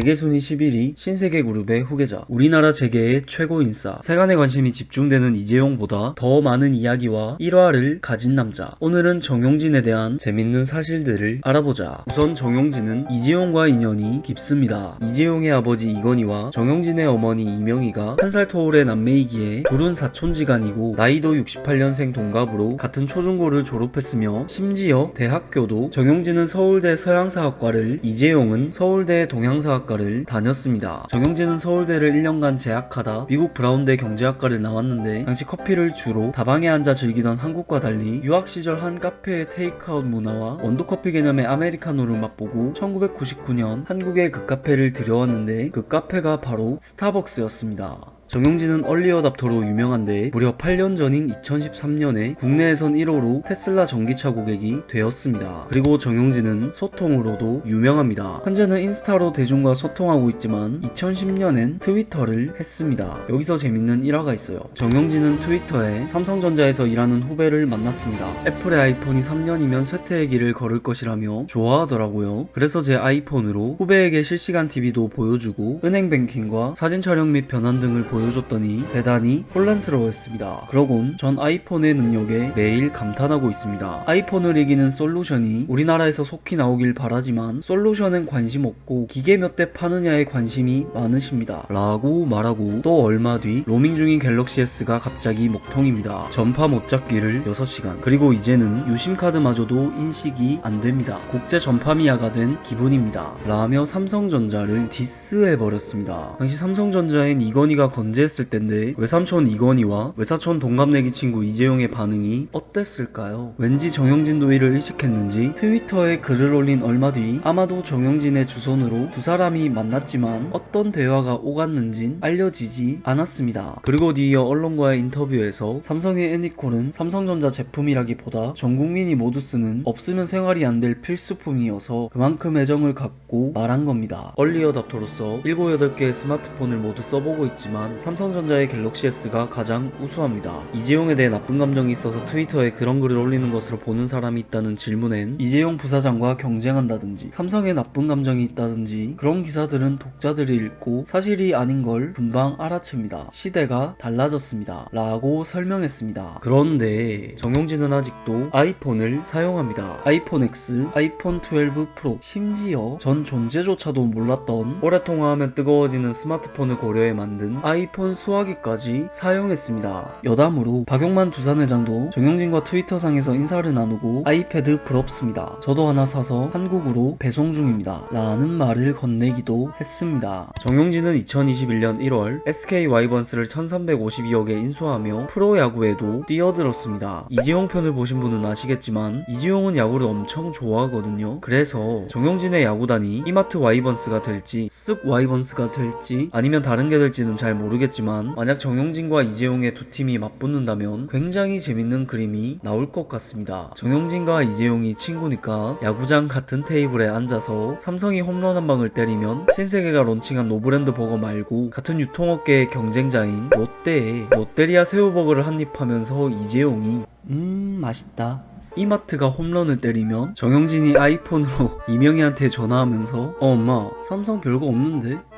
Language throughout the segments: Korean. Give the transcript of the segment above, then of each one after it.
재계순위 11위 신세계그룹의 후계자. 우리나라 재계의 최고 인싸. 세간의 관심이 집중되는 이재용보다 더 많은 이야기와 일화를 가진 남자. 오늘은 정용진에 대한 재밌는 사실들을 알아보자. 우선 정용진은 이재용과 인연이 깊습니다. 이재용의 아버지 이건희와 정용진의 어머니 이명희가 한 살 터울의 남매이기에 둘은 사촌지간이고 나이도 68년생 동갑으로 같은 초중고를 졸업했으며 심지어 대학교도 정용진은 서울대 서양사학과를 이재용은 서울대 동양사학 과를 다녔습니다. 정용진은 서울대를 1년간 재학하다 미국 브라운대 경제학과를 나왔는데 당시 커피를 주로 다방에 앉아 즐기던 한국과 달리 유학 시절 한 카페의 테이크아웃 문화와 원두커피 개념의 아메리카노를 맛보고 1999년 한국에 그 카페를 들여왔는데 그 카페가 바로 스타벅스였습니다. 정용진은 얼리어답터로 유명한데 무려 8년 전인 2013년에 국내에선 1호로 테슬라 전기차 고객이 되었습니다. 그리고 정용진은 소통으로도 유명합니다. 현재는 인스타로 대중과 소통하고 있지만 2010년엔 트위터를 했습니다. 여기서 재밌는 일화가 있어요. 정용진은 트위터에 삼성전자에서 일하는 후배를 만났습니다. 애플의 아이폰이 3년이면 쇠퇴의 길을 걸을 것이라며 좋아하더라고요. 그래서 제 아이폰으로 후배에게 실시간 TV도 보여주고 은행 뱅킹과 사진 촬영 및 변환 등을 보여 줬더니 대단히 혼란스러웠습니다. 그러곤 전 아이폰의 능력에 매일 감탄하고 있습니다. 아이폰을 이기는 솔루션이 우리나라에서 속히 나오길 바라지만 솔루션엔 관심 없고 기계 몇 대 파느냐에 관심이 많으십니다. 라고 말하고 또 얼마 뒤 로밍 중인 갤럭시 S가 갑자기 목통입니다. 전파 못 잡기를 6시간 그리고 이제는 유심카드마저도 인식이 안 됩니다. 국제 전파미아가 된 기분입니다. 라며 삼성전자를 디스해버렸습니다. 당시 삼성전자엔 이건희가 건 재했을 텐데 외삼촌 이건희와 외사촌 동갑내기 친구 이재용의 반응이 어땠을까요? 왠지 정영진도 이를 의식했는지 트위터에 글을 올린 얼마 뒤 아마도 정영진의 주선으로 두 사람이 만났지만 어떤 대화가 오갔는진 알려지지 않았습니다. 그리고 뒤이어 언론과의 인터뷰에서 삼성의 애니콜은 삼성전자 제품이라기보다 전 국민이 모두 쓰는 없으면 생활이 안 될 필수품이어서 그만큼 애정을 갖고 말한 겁니다. 얼리어답터로서 7, 8개의 스마트폰을 모두 써보고 있지만 삼성전자의 갤럭시 S가 가장 우수합니다. 이재용에 대해 나쁜 감정이 있어서 트위터에 그런 글을 올리는 것으로 보는 사람이 있다는 질문엔 이재용 부사장과 경쟁한다든지 삼성에 나쁜 감정이 있다든지 그런 기사들은 독자들이 읽고 사실이 아닌 걸 금방 알아챕니다. 시대가 달라졌습니다. 라고 설명했습니다. 그런데 정용진은 아직도 아이폰을 사용합니다. 아이폰 X, 아이폰 12 프로, 심지어 전 존재조차도 몰랐던 오래 통화하면 뜨거워지는 스마트폰을 고려해 만든 아이 폰 수화기까지 사용했습니다. 여담으로 박용만 두산회장도 정용진과 트위터상에서 인사를 나누고 아이패드 부럽습니다. 저도 하나 사서 한국으로 배송 중입니다. 라는 말을 건네기도 했습니다. 정용진은 2021년 1월 SK 와이번스를 1352억에 인수하며 프로야구에도 뛰어들었습니다. 이재용 편을 보신 분은 아시겠지만 이재용은 야구를 엄청 좋아하거든요. 그래서 정용진의 야구단이 이마트 와이번스가 될지 쓱 와이번스가 될지 아니면 다른 게 될지는 잘 모르겠 지만 만약 정용진과 이재용의 두 팀이 맞붙는다면 굉장히 재밌는 그림이 나올 것 같습니다. 정용진과 이재용이 친구니까 야구장 같은 테이블에 앉아서 삼성이 홈런 한 방을 때리면 신세계가 론칭한 노브랜드 버거 말고 같은 유통업계의 경쟁자인 롯데에 롯데리아 새우버거를 한입 하면서 이재용이 음 맛있다. 이마트가 홈런을 때리면 정영진이 아이폰으로 이명희한테 전화하면서 어 엄마 삼성 별거 없는데 하,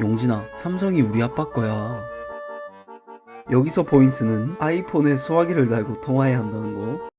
용진아 삼성이 우리 아빠 거야. 여기서 포인트는 아이폰에 수화기를 달고 통화해야 한다는 거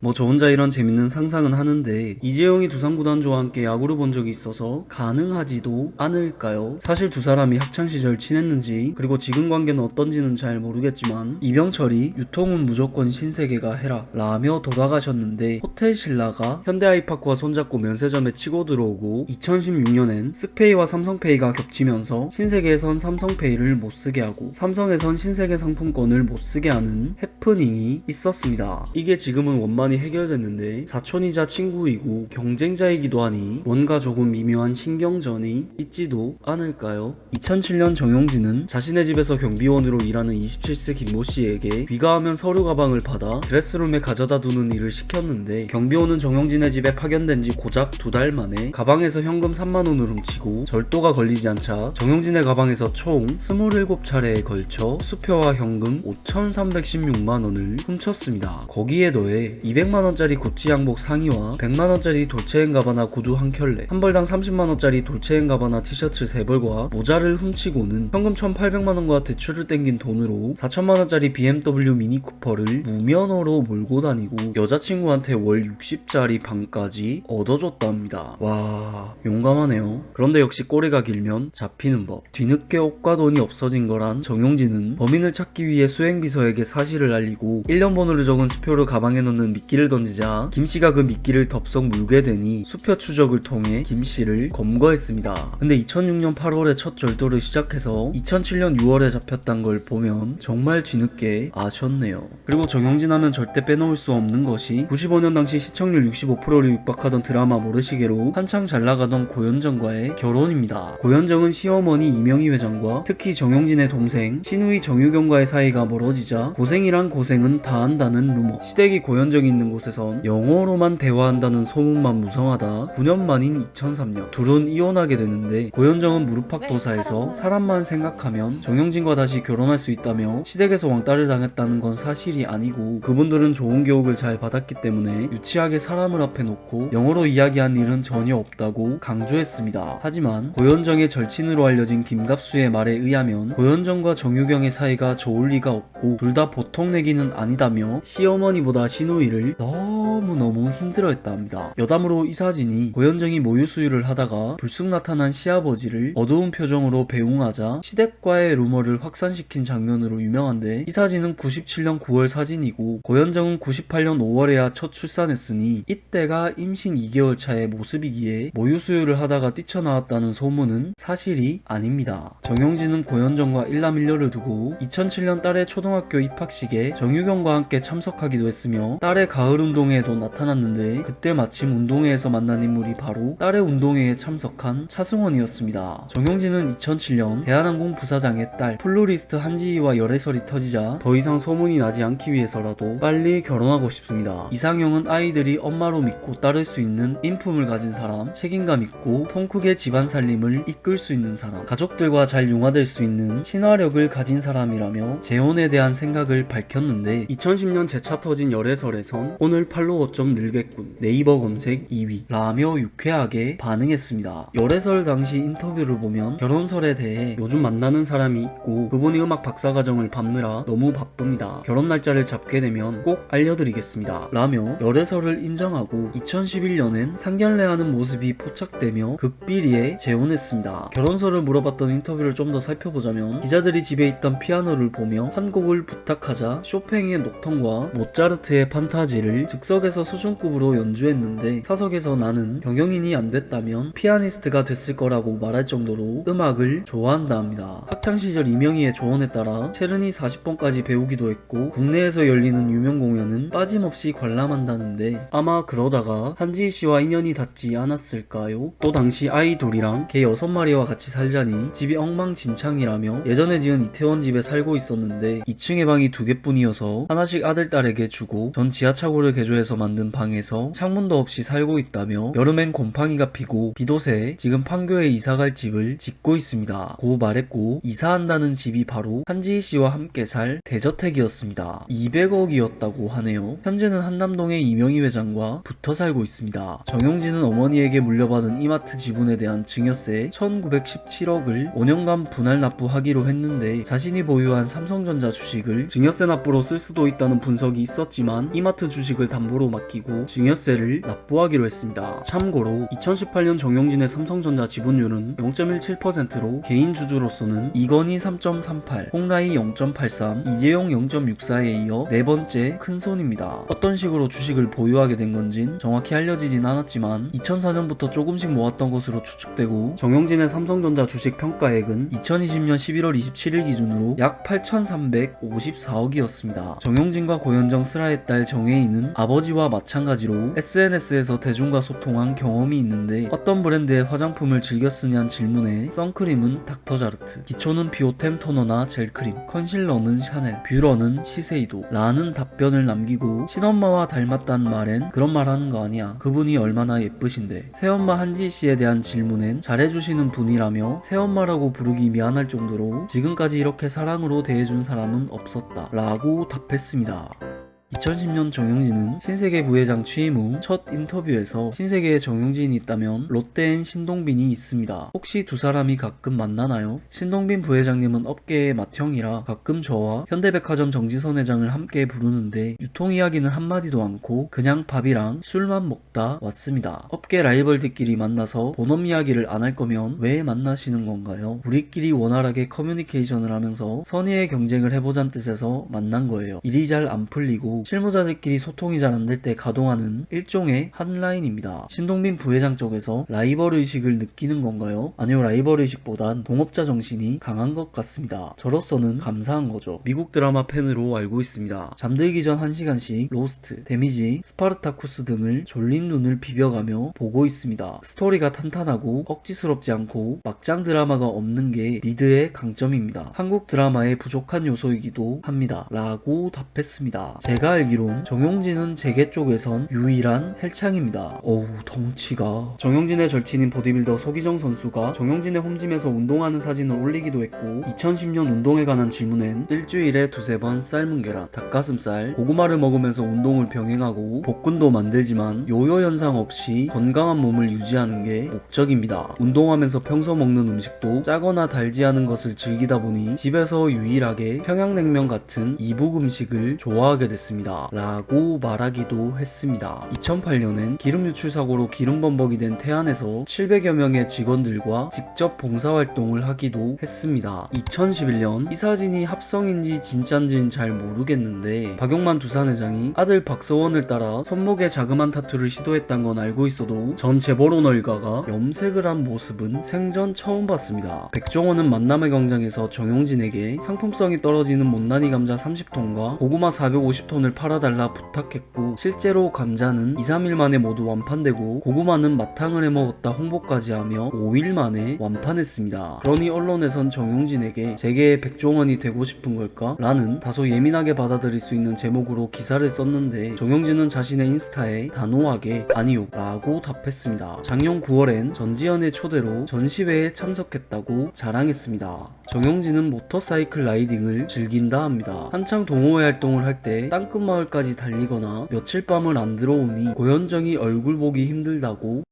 뭐 저 혼자 이런 재밌는 상상은 하는데 이재용이 두산 구단주와 함께 야구를 본 적이 있어서 가능하지도 않을까요? 사실 두 사람이 학창시절 친했는지 그리고 지금 관계는 어떤지는 잘 모르겠지만 이병철이 유통은 무조건 신세계가 해라 라며 돌아가셨는데 호텔 신라가 현대아이파크와 손잡고 면세점에 치고 들어오고 2016년엔 스페이와 삼성페이가 겹치면서 신세계에선 삼성페이를 못 쓰게 하고 삼성에선 신세계 상품권을 못 쓰게 하는 해프닝이 있었습니다. 이게 지금은 원만 히 해결됐는데 사촌이자 친구이고 경쟁자이기도 하니 뭔가 조금 미묘한 신경전이 있지도 않을까요? 2007년 정용진은 자신의 집에서 경비원으로 일하는 27세 김모 씨에게 귀가하면 서류 가방을 받아 드레스룸에 가져다 두는 일을 시켰는데 경비원은 정용진의 집에 파견된 지 고작 두 달 만에 가방에서 현금 3만 원을 훔치고 절도가 걸리지 않자 정용진의 가방에서 총 27차례에 걸쳐 수표와 현금 5,316만 원을 훔쳤습니다. 거기에 더해 200 만원짜리 구찌 양복 상의와 100만원짜리 돌체앤가바나 구두 한 켤레, 한 벌당 30만원짜리 돌체앤가바나 티셔츠 3벌과 모자를 훔치고는 현금 1,800만원과 대출을 땡긴 돈으로 4천만원짜리 BMW 미니 쿠퍼를 무면허로 몰고 다니고 여자친구한테 월 60짜리 방까지 얻어줬답니다. 와, 용감하네요. 그런데 역시 꼬리가 길면 잡히는 법. 뒤늦게 옷과 돈이 없어진 거란 정용진은 범인을 찾기 위해 수행비서에게 사실을 알리고 1년 번호를 적은 수표를 가방에 넣는 미 끼를 던지자 김씨가 그 미끼를 덥석 물게 되니 수표 추적을 통해 김씨를 검거했습니다. 근데 2006년 8월에 첫 절도를 시작해서 2007년 6월에 잡혔단 걸 보면 정말 뒤늦게 아셨네요. 그리고 정용진 하면 절대 빼놓을 수 없는 것이 95년 당시 시청률 65%를 육박하던 드라마 모래시계로 한창 잘 나가던 고현정과의 결혼입니다. 고현정은 시어머니 이명희 회장과 특히 정용진의 동생 신우이 정유경과의 사이가 멀어지자 고생이란 고생은 다 한다는 루머 시댁이 고현정이 있는 곳에선 영어로만 대화한다는 소문만 무성하다 9년 만인 2003년 둘은 이혼하게 되는데 고현정은 무릎팍도사에서 사람만 생각하면 정용진과 다시 결혼할 수 있다며 시댁에서 왕따를 당했다는 건 사실이 아니고 그분들은 좋은 교육을 잘 받았기 때문에 유치하게 사람을 앞에 놓고 영어로 이야기한 일은 전혀 없다고 강조했습니다. 하지만 고현정의 절친으로 알려진 김갑수의 말에 의하면 고현정과 정유경의 사이가 좋을 리가 없고 둘 다 보통 내기는 아니다며 시어머니보다 신우이를 너무너무 힘들어했다 합니다. 여담으로 이 사진이 고현정이 모유 수유를 하다가 불쑥 나타난 시아버지를 어두운 표정으로 배웅하자 시댁과의 루머를 확산시킨 장면으로 유명한데 이 사진은 97년 9월 사진이고 고현정은 98년 5월에야 첫 출산했으니 이때가 임신 2개월 차의 모습이기에 모유 수유를 하다가 뛰쳐나왔다는 소문은 사실이 아닙니다. 정용진은 고현정과 일남일녀를 두고 2007년 딸의 초등학교 입학식에 정유경과 함께 참석하기도 했으며 딸의 가을 운동회에도 나타났는데 그때 마침 운동회에서 만난 인물이 바로 딸의 운동회에 참석한 차승원이었습니다. 정용진은 2007년 대한항공 부사장의 딸 플로리스트 한지희와 열애설이 터지자 더 이상 소문이 나지 않기 위해서라도 빨리 결혼하고 싶습니다. 이상형은 아이들이 엄마로 믿고 따를 수 있는 인품을 가진 사람, 책임감 있고 통 크게 집안 살림을 이끌 수 있는 사람, 가족들과 잘 융화될 수 있는 친화력을 가진 사람이라며 재혼에 대한 생각을 밝혔는데 2010년 재차 터진 열애설에선 오늘 팔로워 좀 늘겠군 네이버 검색 2위 라며 유쾌하게 반응했습니다. 열애설 당시 인터뷰를 보면 결혼설에 대해 요즘 만나는 사람이 있고 그분이 음악 박사과정을 밟느라 너무 바쁩니다. 결혼 날짜를 잡게 되면 꼭 알려드리겠습니다. 라며 열애설을 인정하고 2011년엔 상견례하는 모습이 포착되며 극비리에 재혼했습니다. 결혼설을 물어봤던 인터뷰를 좀 더 살펴보자면 기자들이 집에 있던 피아노를 보며 한 곡을 부탁하자 쇼팽의 녹턴과 모차르트의 판타지 를 즉석에서 수준급으로 연주했는데 사석에서 나는 경영인이 안 됐다면 피아니스트가 됐을 거라고 말할 정도로 음악을 좋아한다 합니다. 학창시절 이명희의 조언에 따라 체르니 40번까지 배우기도 했고 국내에서 열리는 유명 공연은 빠짐없이 관람한다는데 아마 그러다가 한지희 씨와 인연이 닿지 않았을까요? 또 당시 아이 둘이랑 개 6마리와 같이 살자니 집이 엉망진창이라며 예전에 지은 이태원 집에 살고 있었는데 2층에 방이 두 개뿐이어서 하나씩 아들 딸에게 주고 전 지하 차고를 개조해서 만든 방에서 창문도 없이 살고 있다며 여름엔 곰팡이가 피고 비도 새 지금 판교에 이사갈 집을 짓고 있습니다. 고 말했고 이사한다는 집이 바로 한지희 씨와 함께 살 대저택이었습니다. 200억이었다고 하네요. 현재는 한남동의 이명희 회장과 붙어 살고 있습니다. 정용진은 어머니에게 물려받은 이마트 지분에 대한 증여세 1917억을 5년간 분할 납부하기로 했는데 자신이 보유한 삼성전자 주식을 증여세 납부로 쓸 수도 있다는 분석이 있었지만 이마트 주식을 담보로 맡기고 증여세를 납부하기로 했습니다. 참고로 2018년 정용진의 삼성전자 지분율은 0.17%로 개인 주주로서는 이건희 3.38, 홍라이 0.83, 이재용 0.64에 이어 네 번째 큰 손입니다. 어떤 식으로 주식을 보유하게 된 건진 정확히 알려지진 않았지만 2004년부터 조금씩 모았던 것으로 추측되고 정용진의 삼성전자 주식 평가액은 2020년 11월 27일 기준으로 약 8,354억이었습니다. 정용진과 고현정 슬아의 딸 정혜인은 아버지와 마찬가지로 SNS에서 대중과 소통한 경험이 있는데 어떤 브랜드의 화장품을 즐겨 쓰냐는 질문에 선크림은 닥터자르트, 기초는 비오템 토너나 젤크림, 컨실러는 샤넬, 뷰러는 시세이도 라는 답변을 남기고 친엄마와 닮았다는 말엔 그런 말 하는 거 아니야. 그분이 얼마나 예쁘신데. 새엄마 한지희 씨에 대한 질문엔 잘해주시는 분이라며 새엄마라고 부르기 미안할 정도로 지금까지 이렇게 사랑으로 대해준 사람은 없었다. 라고 답했습니다. 2010년 정용진은 신세계 부회장 취임 후 첫 인터뷰에서 신세계에 정용진이 있다면 롯데엔 신동빈이 있습니다. 혹시 두 사람이 가끔 만나나요? 신동빈 부회장님은 업계의 맏형이라 가끔 저와 현대백화점 정지선 회장을 함께 부르는데 유통 이야기는 한마디도 않고 그냥 밥이랑 술만 먹다 왔습니다. 업계 라이벌들끼리 만나서 본업 이야기를 안 할 거면 왜 만나시는 건가요? 우리끼리 원활하게 커뮤니케이션을 하면서 선의의 경쟁을 해보자는 뜻에서 만난 거예요. 일이 잘 안 풀리고 실무자들끼리 소통이 잘 안 될 때 가동하는 일종의 한라인입니다. 신동빈 부회장 쪽에서 라이벌 의식을 느끼는 건가요? 아니요, 라이벌 의식보단 동업자 정신이 강한 것 같습니다. 저로서는 감사한 거죠. 미국 드라마 팬으로 알고 있습니다. 잠들기 전 1시간씩 로스트, 데미지, 스파르타쿠스 등을 졸린 눈을 비벼가며 보고 있습니다. 스토리가 탄탄하고 억지스럽지 않고 막장 드라마가 없는 게 미드의 강점입니다. 한국 드라마의 부족한 요소이기도 합니다. 라고 답했습니다. 제가 알기론 정용진은 재계 쪽에선 유일한 헬창입니다. 어우 덩치가 정용진의 절친인 보디빌더 소기정 선수가 정용진의 홈짐에서 운동하는 사진을 올리기도 했고 2010년 운동에 관한 질문엔 일주일에 두세 번 삶은 계란, 닭가슴살, 고구마를 먹으면서 운동을 병행하고 복근도 만들지만 요요 현상 없이 건강한 몸을 유지하는 게 목적입니다. 운동하면서 평소 먹는 음식도 짜거나 달지 않은 것을 즐기다 보니 집에서 유일하게 평양냉면 같은 이북 음식을 좋아하게 됐습니다. 라고 말하기도 했습니다. 2008년엔 기름 유출 사고로 기름 범벅이 된 태안에서 700여 명의 직원들과 직접 봉사활동을 하기도 했습니다. 2011년 이 사진이 합성인지 진짠지는 잘 모르겠는데 박용만 두산회장이 아들 박서원을 따라 손목에 자그만 타투를 시도했단 건 알고 있어도 전 재벌온 일가가 염색을 한 모습은 생전 처음 봤습니다. 백종원은 만남의 광장에서 정용진에게 상품성이 떨어지는 못난이 감자 30톤과 고구마 450톤을 팔아달라 부탁했고 실제로 감자는 2, 3일 만에 모두 완판되고 고구마는 마탕을 해먹었다 홍보까지 하며 5일 만에 완판했습니다. 그러니 언론에선 정용진에게 재계의 백종원이 되고 싶은 걸까? 라는 다소 예민하게 받아들일 수 있는 제목으로 기사를 썼는데 정용진은 자신의 인스타에 단호하게 아니요 라고 답했습니다. 작년 9월엔 전지현의 초대로 전시회에 참석했다고 자랑했습니다. 정용진은 모터사이클 라이딩을 즐긴다 합니다. 한창 동호회 활동을 할 때 땅끝 마을까지 달리거나 며칠 밤을 안 들어오니 고현정이 얼굴 보기 힘들다고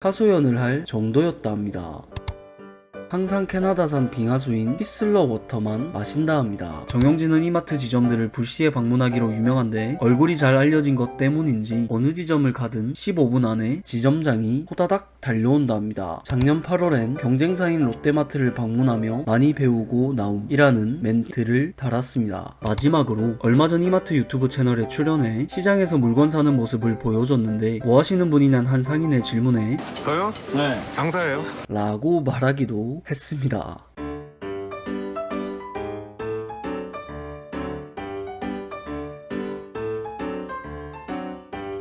하소연을 할 정도였다 합니다. 항상 캐나다산 빙하수인 히슬러 워터만 마신다 합니다. 정영진은 이마트 지점들을 불시에 방문하기로 유명한데 얼굴이 잘 알려진 것 때문인지 어느 지점을 가든 15분 안에 지점장이 호다닥 달려온다 합니다. 작년 8월엔 경쟁사인 롯데마트를 방문하며 많이 배우고 나옴이라는 멘트를 달았습니다. 마지막으로 얼마 전 이마트 유튜브 채널에 출연해 시장에서 물건 사는 모습을 보여줬는데 뭐 하시는 분이냐는 한 상인의 질문에 저요? 네. 장사예요. 라고 말하기도 했습니다.